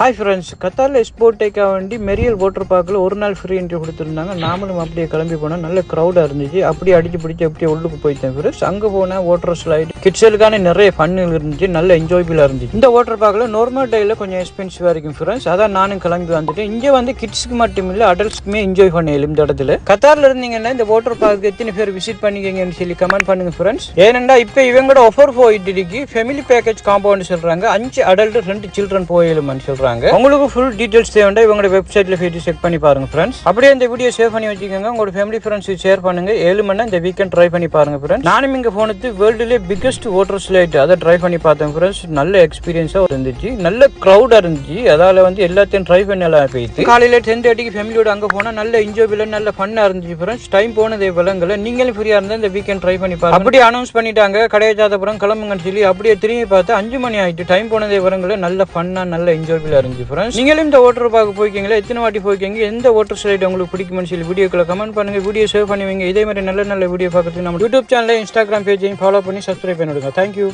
Hi friends கத்தாரில் ஸ்போர்ட்டேக்காக வேண்டி மெரியல் water பார்க்கில் ஒரு நாள் ஃப்ரீ என்ட்ரி கொடுத்துருந்தாங்க. நாமளும் அப்படியே கிளம்பி போனோம் நல்ல க்ரௌடாக இருந்துச்சு. அப்படியே அடிச்சு பிடிச்சி அப்படியே உள்ளுக்கு போயிட்டேன் ஃப்ரெண்ட்ஸ் அங்கே போனால் வாட்டர் ஸ்லைடு கிட்ஸுக்கான நிறைய ஃபன்னுகள் இருந்துச்சு. நல்ல என்ஜாய்பிளாக இருந்துச்சு. இந்த வாட்டர் பார்க்கில் நார்மல் டேயில் கொஞ்சம் எக்ஸ்பென்சிவாக இருக்கும் ஃப்ரெண்ட்ஸ் அதான் நானும் கிளம்பி வந்துட்டேன். இங்கே வந்து கிட்ஸ்க்கு மட்டும் இல்லை அடல்ட்ஸ்க்குமே என்ஜாய் பண்ணலாம் இந்த இடத்துல. கத்தாரில் இருந்தீங்கன்னா இந்த வாட்டர் பார்க்கு எத்தனை பேர் விசிட் பண்ணிக்கங்கன்னு சொல்லி கமெண்ட் பண்ணுங்க ஃப்ரெண்ட்ஸ் ஏனெண்டா இப்போ இவங்களோட ஆஃபர் போயிட்டு இருக்கு ஃபேமிலி பேக்கேஜ் காம்பவுண்ட் சொல்கிறாங்க அஞ்சு அடல்ட் ரெண்டு சில்ட்ரன் போயிலுமான்னு சொல்றாங்க. உங்களுக்கு ஃபுல் டீடைல்ஸ் தேவைண்டா இவங்களோட வெப்சைட்ல போயிட்டு செக் பண்ணி பாருங்க ஃப்ரெண்ட்ஸ் அப்படியே இந்த வீடியோ சேவ் பண்ணி வச்சுக்கோங்க. உங்களோட ஃபேமிலி ஃப்ரெண்ட்ஸ் ஷேர் பண்ணுங்க. ஏழு மணி இந்த வீக்கெண்ட் ட்ரை பண்ணி பாருங்க ஃப்ரெண்ட்ஸ் நானும் இங்க போனது வேர்ல்டுலேயே பிக்கஸ்ட் ஓட்டர் ஸ்லைட் அதை ட்ரை பண்ணி பார்த்தேன் ஃப்ரெண்ட்ஸ் நல்ல எக்ஸ்பீரியன்ஸா இருந்துச்சு. நல்ல க்ரௌடா இருந்துச்சு. அதால வந்து எல்லாத்தையும் ட்ரை பண்ணி எல்லாம் போயிட்டு காலையில டென் தேர்ட்டிக்கு ஃபேமிலியோட அங்க போனா நல்ல என்ஜாய்பிள் நல்ல ஃபன்னா இருந்துச்சு ஃப்ரெண்ட்ஸ் டைம் போனதே விலங்கல. நீங்களும் ஃப்ரீயா இருந்தா இந்த வீக்கெண்ட் ட்ரை பண்ணி பாருங்க. அப்படியே அனௌன்ஸ் பண்ணிட்டாங்க. கடையாச்சாதபுரம் கிளம்புங்கன்னு சொல்லி அப்படியே திரும்பி பார்த்து அஞ்சு மணி ஆயிட்டு. டைம் போனதே விலங்கல. நல்ல ஃபன்னா நல்ல என்ஜாய்பிளா இருந்துச்சு ஃப்ரெண்ட்ஸ் நீங்களும் இந்த வாட்டர் பார்க்க போய்க்கீங்களா? எத்தனை வாட்டி போய்க்கீங்க? எந்த வாட்டர் ஸ்லைட் உங்களுக்கு பிடிக்கும்னு சொல்லி வீடியோக்களை கமெண்ட் பண்ணுங்க. வீடியோ சேவ் பண்ணுவீங்க இதே மாதிரி நல்ல நல்ல வீடியோ பார்க்கறதுக்கு நம்ம யூடியூப் சேனல் இன்ஸ்டாகிராம் பேஜையும் ஃபாலோ பண்ணி சப்ஸ்கிரைப் பண்ணிவிடுங்க. Thank you